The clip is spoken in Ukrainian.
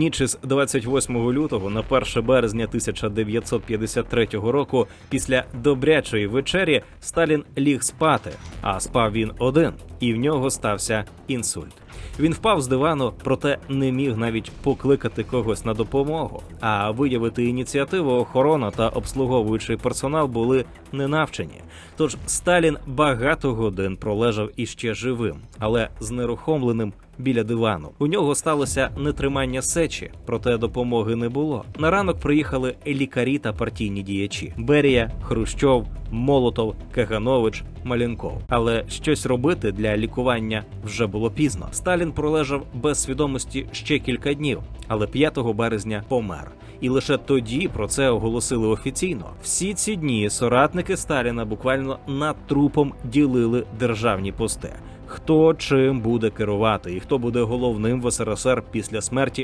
Ніч із 28 лютого на 1 березня 1953 року, після добрячої вечері, Сталін ліг спати, а спав він один, і в нього стався інсульт. Він впав з дивану, проте не міг навіть покликати когось на допомогу. А виявити ініціативу охорона та обслуговуючий персонал були не навчені. Тож Сталін багато годин пролежав іще живим, але знерухомленим біля дивану. У нього сталося нетримання сечі, проте допомоги не було. На ранок приїхали лікарі та партійні діячі: Берія, Хрущов, Молотов, Каганович, Малінков. Але щось робити для лікування вже було пізно. Сталін пролежав без свідомості ще кілька днів, але 5 березня помер. І лише тоді про це оголосили офіційно. Всі ці дні соратники Сталіна буквально над трупом ділили державні пости. Хто чим буде керувати і хто буде головним в СРСР після смерті